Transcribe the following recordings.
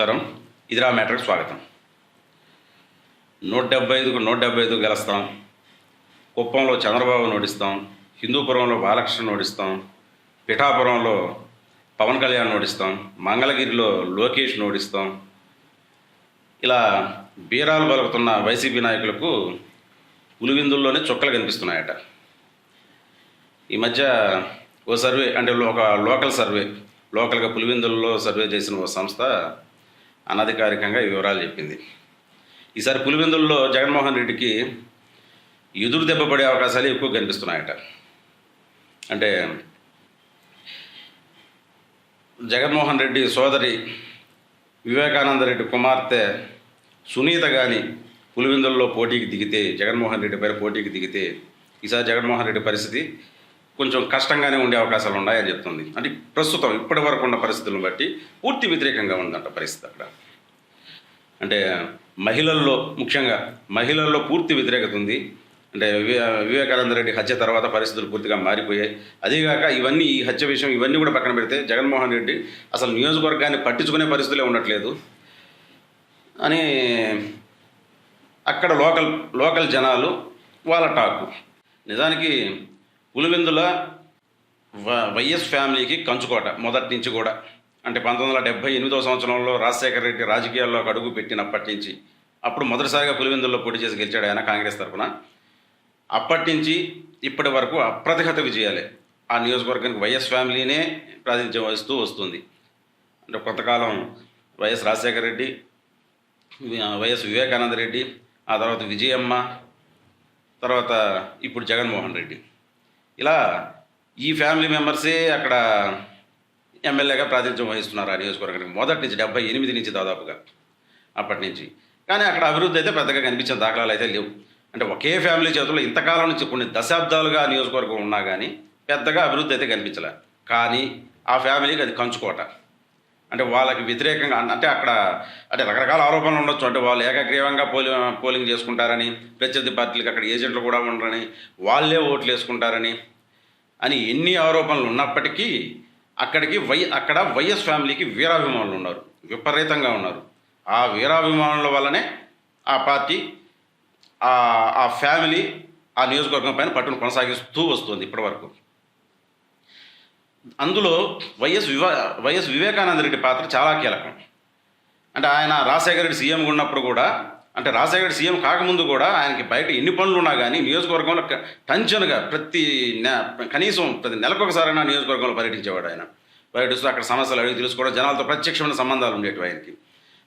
నమస్కారం. ఇదిరా మ్యాటర్కి స్వాగతం. నూట డెబ్బై ఐదుకు నూట డెబ్బై ఐదు గెలుస్తాం. కుప్పంలో చంద్రబాబు నోడిస్తాం హిందూపురంలో బాలకృష్ణ నోడిస్తాం పిఠాపురంలో పవన్ కళ్యాణ్ నోడిస్తాం మంగళగిరిలో లోకేష్ నోడిస్తాం ఇలా బీరాలు బలుకుతున్న వైసీపీ నాయకులకు పులివిందుల్లోనే చుక్కలు కనిపిస్తున్నాయట. ఈ మధ్య ఓ సర్వే అంటే ఒక లోకల్ సర్వే లోకల్గా పులివెందులలో సర్వే చేసిన ఓ సంస్థ అనధికారికంగా ఈ వివరాలు చెప్పింది. ఈసారి పులివెందుల్లో జగన్మోహన్ రెడ్డికి ఎదురు దెబ్బ పడే అవకాశాలు ఎక్కువ కనిపిస్తున్నాయట. అంటే జగన్మోహన్ రెడ్డి సోదరి వివేకానంద రెడ్డి కుమార్తె సునీత కానీ పులివెందుల్లో పోటీకి దిగితే జగన్మోహన్ రెడ్డి పైన పోటీకి దిగితే ఈసారి జగన్మోహన్ రెడ్డి పరిస్థితి కొంచెం కష్టంగానే ఉండే అవకాశాలు ఉన్నాయని చెప్తుంది. అంటే ప్రస్తుతం ఇప్పటి వరకు ఉన్న పరిస్థితులను బట్టి పూర్తి వ్యతిరేకంగా ఉందంట పరిస్థితి అక్కడ. అంటే మహిళల్లో ముఖ్యంగా మహిళల్లో పూర్తి వ్యతిరేకత ఉంది. అంటే వివే వివేకానంద రెడ్డి హత్య తర్వాత పరిస్థితులు పూర్తిగా మారిపోయాయి. అదేగాక ఇవన్నీ ఈ హత్య విషయం ఇవన్నీ కూడా పక్కన పెడితే జగన్మోహన్ రెడ్డి అసలు నియోజకవర్గాన్ని పట్టించుకునే పరిస్థితులే ఉండట్లేదు. అని అక్కడ లోకల్ లోకల్ జనాలు వాళ్ళ టాకు. నిజానికి పులివెందుల వైఎస్ ఫ్యామిలీకి కంచుకోట మొదటి నుంచి కూడా. అంటే పంతొమ్మిది వందల డెబ్బై ఎనిమిదో సంవత్సరంలో రాజశేఖర రెడ్డి రాజకీయాల్లోకి అడుగు పెట్టినప్పటి నుంచి అప్పుడు మొదటిసారిగా పులివెందుల్లో పోటీ చేసి గెలిచాడు ఆయన కాంగ్రెస్ తరఫున. అప్పటి నుంచి ఇప్పటి వరకు అప్రతిహత విజయాలే ఆ నియోజకవర్గానికి వైఎస్ ఫ్యామిలీనే ప్రాతినిధ్యం వహిస్తూ వస్తుంది. అంటే కొంతకాలం వైఎస్ రాజశేఖర రెడ్డి వైఎస్ వివేకానంద రెడ్డి ఆ తర్వాత విజయమ్మ తర్వాత ఇప్పుడు జగన్మోహన్ రెడ్డి. ఇలా ఈ ఫ్యామిలీ మెంబర్సే అక్కడ ఎమ్మెల్యేగా ప్రాతినిధ్యం వహిస్తున్నారు ఆ నియోజకవర్గానికి. మొదటి నుంచి డెబ్బై ఎనిమిది నుంచి దాదాపుగా అప్పటి నుంచి. కానీ అక్కడ అభివృద్ధి అయితే పెద్దగా కనిపించిన దాఖలాలు అయితే లేవు. అంటే ఒకే ఫ్యామిలీ చేతుల్లో ఇంతకాలం నుంచి కొన్ని దశాబ్దాలుగా ఆ నియోజకవర్గం ఉన్నా కానీ పెద్దగా అభివృద్ధి అయితే కనిపించలే. కానీ ఆ ఫ్యామిలీకి అది కంచుకోట. అంటే వాళ్ళకి వ్యతిరేకంగా అంటే అక్కడ అంటే రకరకాల ఆరోపణలు ఉండొచ్చు. అంటే వాళ్ళు ఏకగ్రీవంగా పోలి పోలింగ్ చేసుకుంటారని ప్రత్యర్థి పార్టీలకు అక్కడ ఏజెంట్లు కూడా ఉండరని వాళ్ళే ఓట్లు వేసుకుంటారని అని ఎన్ని ఆరోపణలు ఉన్నప్పటికీ అక్కడికి వై అక్కడ వైఎస్ ఫ్యామిలీకి వీరాభిమానులు ఉన్నారు. విపరీతంగా ఉన్నారు. ఆ వీరాభిమానుల వల్లనే ఆ పార్టీ ఆ ఆ ఫ్యామిలీ ఆ నియోజకవర్గం పైన పట్టును కొనసాగిస్తూ వస్తుంది ఇప్పటివరకు. అందులో వైఎస్ వివా వైఎస్ వివేకానంద రెడ్డి పాత్ర చాలా కీలకం. అంటే ఆయన రాజశేఖర రెడ్డి సీఎంగా ఉన్నప్పుడు కూడా అంటే రాజశేఖర రెడ్డి సీఎం కాకముందు కూడా ఆయనకి బయట ఎన్ని పనులు ఉన్నా కానీ నియోజకవర్గంలో టంచనుగా ప్రతి నె- కనీసం ప్రతి నెలకొకసారైనా నియోజకవర్గంలో పర్యటించేవాడు ఆయన. పర్యటిస్తూ అక్కడ సమస్యలు అడిగి తెలుసుకోవడం జనాలతో ప్రత్యక్షమైన సంబంధాలు ఉండేటివి ఆయనకి.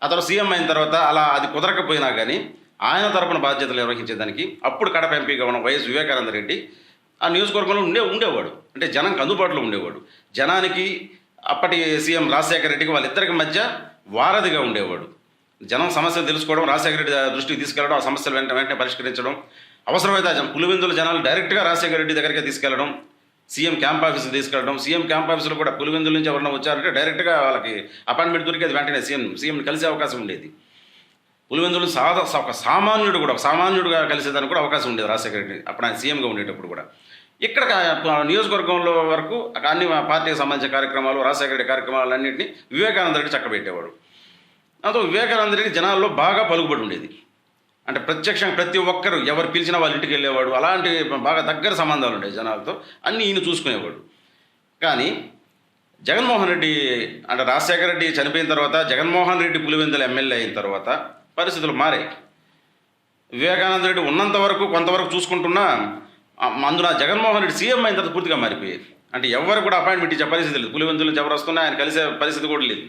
ఆ తర్వాత సీఎం అయిన తర్వాత అలా అది కుదరకపోయినా కానీ ఆయన తరపున బాధ్యతలు నిర్వహించేదానికి అప్పుడు కడప ఎంపీగా ఉన్న వైఎస్ వివేకానంద రెడ్డి ఆ నియోజకవర్గంలో ఉండే ఉండేవాడు. అంటే జనంకి అందుబాటులో ఉండేవాడు. జనానికి అప్పటి సీఎం రాజశేఖర రెడ్డికి వాళ్ళిద్దరికి మధ్య వారధిగా ఉండేవాడు. జనం సమస్యలు తెలుసుకోవడం రాజశేఖర రెడ్డి దృష్టికి తీసుకెళ్ళడం ఆ సమస్యలు వెంట వెంటనే పరిష్కరించడం. అవసరమైతే పులివెందుల జనాలు డైరెక్ట్గా రాజశేఖర రెడ్డి దగ్గరికి తీసుకెళ్ళడం సీఎం క్యాంప్ ఆఫీస్కి తీసుకెళ్ళడం సీఎం క్యాంప్ ఆఫీసులో కూడా పులివెందుల నుంచి ఎవరైనా వచ్చారంటే డైరెక్ట్గా వాళ్ళకి అపాయింట్మెంట్ దొరికేది వెంటనే సీఎం సీఎంని కలిసే అవకాశం ఉండేది. పులివెందులు సాధ ఒక సామాన్యుడు కూడా ఒక సామాన్యుడుగా కలిసేదానికి కూడా అవకాశం ఉండేది రాజశేఖర రెడ్డి అప్పుడు ఆయన సీఎంగా ఉండేటప్పుడు కూడా. ఇక్కడ నియోజకవర్గంలో వరకు అన్ని పార్టీకి సంబంధించిన కార్యక్రమాలు రాజశేఖర రెడ్డి కార్యక్రమాలు అన్నింటినీ వివేకానంద రెడ్డి చక్కబెట్టేవాడు. దాంతో వివేకానంద రెడ్డి జనాల్లో బాగా పలుకుబడి ఉండేది. అంటే ప్రత్యక్షంగా ప్రతి ఒక్కరు ఎవరు పిలిచినా వాళ్ళ ఇంటికి వెళ్ళేవాడు. అలాంటి బాగా దగ్గర సంబంధాలు ఉండేవి జనాలతో. అన్నీ ఈయన చూసుకునేవాడు. కానీ జగన్మోహన్ రెడ్డి అంటే రాజశేఖర రెడ్డి చనిపోయిన తర్వాత జగన్మోహన్ రెడ్డి పులివెందుల ఎమ్మెల్యే అయిన తర్వాత పరిస్థితులు మారాయి. వివేకానంద రెడ్డి ఉన్నంత వరకు కొంతవరకు చూసుకుంటున్నా అందున జగన్మోహన్ రెడ్డి సీఎం అయిన తర్వాత పూర్తిగా మారిపోయేది. అంటే ఎవరు కూడా అపాయింట్మెంట్ ఇచ్చే పరిస్థితి లేదు. పులివెందులు ఎవరు వస్తున్నా ఆయన కలిసే పరిస్థితి కూడా లేదు.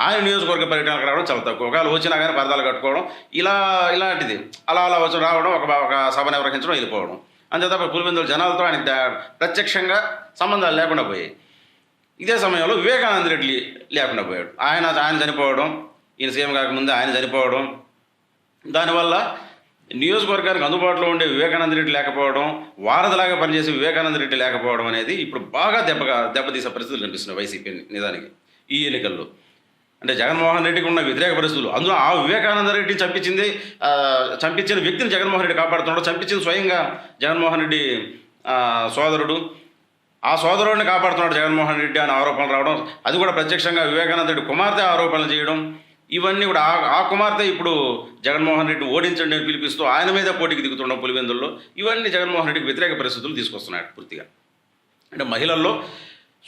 ఆయన నియోజకవర్గ పర్యటనకు రావడం చాలా తక్కువ. ఒకవేళ వచ్చినా కానీ పరదాలు కట్టుకోవడం ఇలా ఇలాంటిది. అలా అలా వచ్చి రావడం ఒక ఒక సభ నిర్వహించడం వెళ్ళిపోవడం. అంతే తప్ప పులివెందుల జనాలతో ఆయన ప్రత్యక్షంగా సంబంధాలు లేకుండా పోయాయి. ఇదే సమయంలో వివేకానంద రెడ్డి లేకుండా పోయాడు. ఆయన ఆయన చనిపోవడం ఈయన సీఎం కాకముందే ఆయన చనిపోవడం దానివల్ల నియోజకవర్గానికి అందుబాటులో ఉండే వివేకానంద రెడ్డి లేకపోవడం వారధిలాగా పనిచేసే వివేకానంద రెడ్డి లేకపోవడం అనేది ఇప్పుడు బాగా దెబ్బగా దెబ్బతీసే పరిస్థితులు కనిపిస్తున్నాయి వైసీపీ నిజానికి ఈ ఎన్నికల్లో. అంటే జగన్మోహన్ రెడ్డికి ఉన్న వ్యతిరేక పరిస్థితులు. అందులో ఆ వివేకానంద రెడ్డిని చంపించింది చంపించిన వ్యక్తిని జగన్మోహన్ రెడ్డి కాపాడుతున్నాడు చంపించింది స్వయంగా జగన్మోహన్ రెడ్డి సోదరుడు. ఆ సోదరుడిని కాపాడుతున్నాడు జగన్మోహన్ రెడ్డి అనే ఆరోపణలు రావడం. అది కూడా ప్రత్యక్షంగా వివేకానంద రెడ్డి కుమార్తె ఆరోపణలు చేయడం. ఇవన్నీ కూడా ఆ ఆ కుమార్తె ఇప్పుడు జగన్మోహన్ రెడ్డి ఓడించండి అని పిలిపిస్తూ ఆయన మీద పోటీకి దిగుతున్న పులివెందుల్లో ఇవన్నీ జగన్మోహన్ రెడ్డికి వ్యతిరేక పరిస్థితులు తీసుకొస్తున్నాయి పూర్తిగా. అంటే మహిళల్లో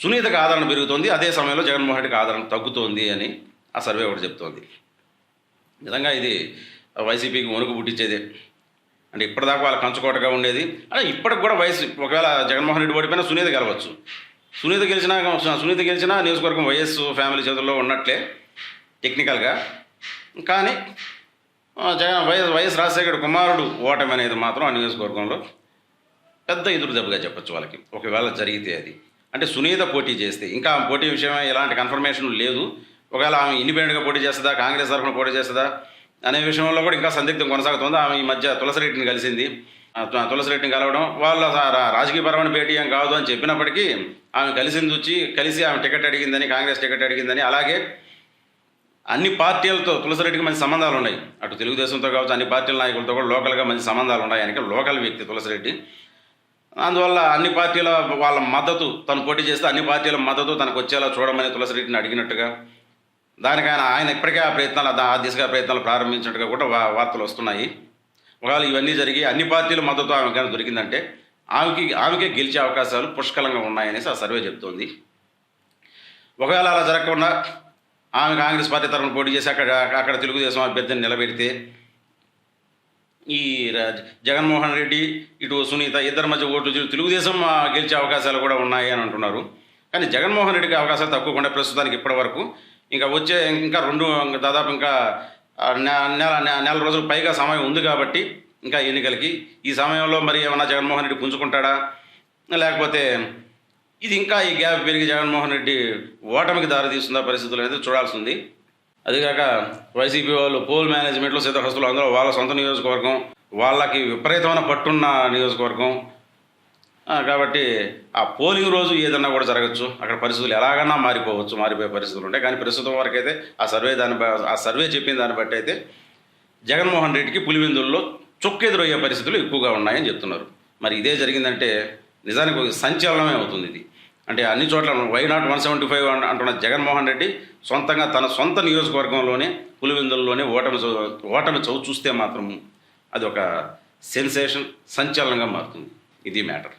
సునీతకు ఆదరణ పెరుగుతోంది అదే సమయంలో జగన్మోహన్ రెడ్డికి ఆదరణ తగ్గుతోంది అని ఆ సర్వే ఒకటి చెప్తోంది. నిజంగా ఇది వైసీపీకి వణుకు పుట్టించేదే. అంటే ఇప్పటిదాకా వాళ్ళ కంచుకోటగా ఉండేది. అంటే ఇప్పటికి కూడా వయసు ఒకవేళ జగన్మోహన్ రెడ్డి ఓడిపోయినా సునీత గెలవచ్చు. సునీత గెలిచినా సునీత గెలిచినా నియోజకవర్గం వైఎస్ ఫ్యామిలీ చేతుల్లో ఉన్నట్లే. టెక్నికల్గా కానీ జగన్ వైఎస్ వైఎస్ రాజశేఖర్ కుమారుడు ఓటమి అనేది మాత్రం ఆ నియోజకవర్గంలో పెద్ద ఎదురు దెబ్బగా చెప్పొచ్చు వాళ్ళకి. ఒకవేళ జరిగితే అది. అంటే సునీత పోటీ చేస్తే ఇంకా పోటీ విషయమే ఎలాంటి కన్ఫర్మేషన్ లేదు. ఒకవేళ ఆమె ఇండిపెండెంట్గా పోటీ చేస్తుందా కాంగ్రెస్ తరఫున పోటీ చేస్తుందా అనే విషయంలో కూడా ఇంకా సందిగ్ధం కొనసాగుతుంది. ఆమె ఈ మధ్య తులసిరెడ్డిని కలిసింది. తులసిరెడ్డిని కలవడం వాళ్ళ రాజకీయపరమైన భేటీ ఏం కాదు అని చెప్పినప్పటికీ ఆమె కలిసింది వచ్చి కలిసి ఆమె టికెట్ అడిగిందని కాంగ్రెస్ టికెట్ అడిగిందని అలాగే అన్ని పార్టీలతో తులసిరెడ్డికి మంచి సంబంధాలు ఉన్నాయి అటు తెలుగుదేశంతో కావచ్చు అన్ని పార్టీల నాయకులతో కూడా లోకల్గా మంచి సంబంధాలు ఉన్నాయి ఆయనకి లోకల్ వ్యక్తి తులసిరెడ్డి. అందువల్ల అన్ని పార్టీల వాళ్ళ మద్దతు తను పోటీ చేస్తే అన్ని పార్టీల మద్దతు తనకు వచ్చేలా చూడమని తులసిరెడ్డిని అడిగినట్టుగా దానికి ఆయన ఆయన ఇప్పటికే ఆ ప్రయత్నాలు ఆ దిశగా ప్రయత్నాలు ప్రారంభించినట్టుగా కూడా వార్తలు వస్తున్నాయి. ఒకవేళ ఇవన్నీ జరిగి అన్ని పార్టీల మద్దతు ఆమె కానీ దొరికిందంటే ఆమెకి ఆమెకే గెలిచే అవకాశాలు పుష్కలంగా ఉన్నాయనేసి ఆ సర్వే చెప్తోంది. ఒకవేళ అలా జరగకుండా ఆమె కాంగ్రెస్ పార్టీ తరఫున పోటీ చేసి అక్కడ అక్కడ తెలుగుదేశం అభ్యర్థిని నిలబెడితే ఈ జగన్మోహన్ రెడ్డి ఇటు సునీత ఇద్దరి మధ్య ఓట్లు తెలుగుదేశం గెలిచే అవకాశాలు కూడా ఉన్నాయి అని అంటున్నారు. కానీ జగన్మోహన్ రెడ్డికి అవకాశాలు తక్కువకుండా ఉండే ప్రస్తుతానికి ఇప్పటి వరకు ఇంకా వచ్చే ఇంకా రెండు దాదాపు ఇంకా నెల నెల రోజులు పైగా సమయం ఉంది కాబట్టి ఇంకా ఎన్నికలకి ఈ సమయంలో మరి ఏమైనా జగన్మోహన్ రెడ్డి పుంజుకుంటాడా? లేకపోతే ఇది ఇంకా ఈ గ్యాప్ పెరిగి జగన్మోహన్ రెడ్డి ఓటమికి దారితీస్తుందా పరిస్థితులు అనేది చూడాల్సి ఉంది అదిగాక వైసీపీ వాళ్ళు పోల్ మేనేజ్మెంట్లో సిద్ధహస్తులు అందరూ వాళ్ళ సొంత నియోజకవర్గం వాళ్ళకి విపరీతమైన పట్టున్న నియోజకవర్గం. కాబట్టి ఆ పోలింగ్ రోజు ఏదన్నా కూడా జరగచ్చు. అక్కడ పరిస్థితులు ఎలాగన్నా మారిపోవచ్చు మారిపోయే పరిస్థితులు ఉంటాయి. కానీ ప్రస్తుతం వరకు అయితే ఆ సర్వే దాన్ని బ- ఆ సర్వే చెప్పిన దాన్ని బట్టి అయితే జగన్మోహన్ రెడ్డికి పులివెందుల్లో చొక్కెదురయ్యే పరిస్థితులు ఎక్కువగా ఉన్నాయని చెప్తున్నారు. మరి ఇదే జరిగిందంటే నిజానికి ఒక సంచలనమే అవుతుంది ఇది. అంటే అన్ని చోట్ల why not one seventy five అంటున్న జగన్మోహన్ రెడ్డి సొంతంగా తన సొంత నియోజకవర్గంలోనే పులివెందుల్లోనే ఓటమి ఓటమి చవి చూస్తే మాత్రం అది ఒక సెన్సేషన్ సంచలనంగా మారుతుంది. ఇది మ్యాటర్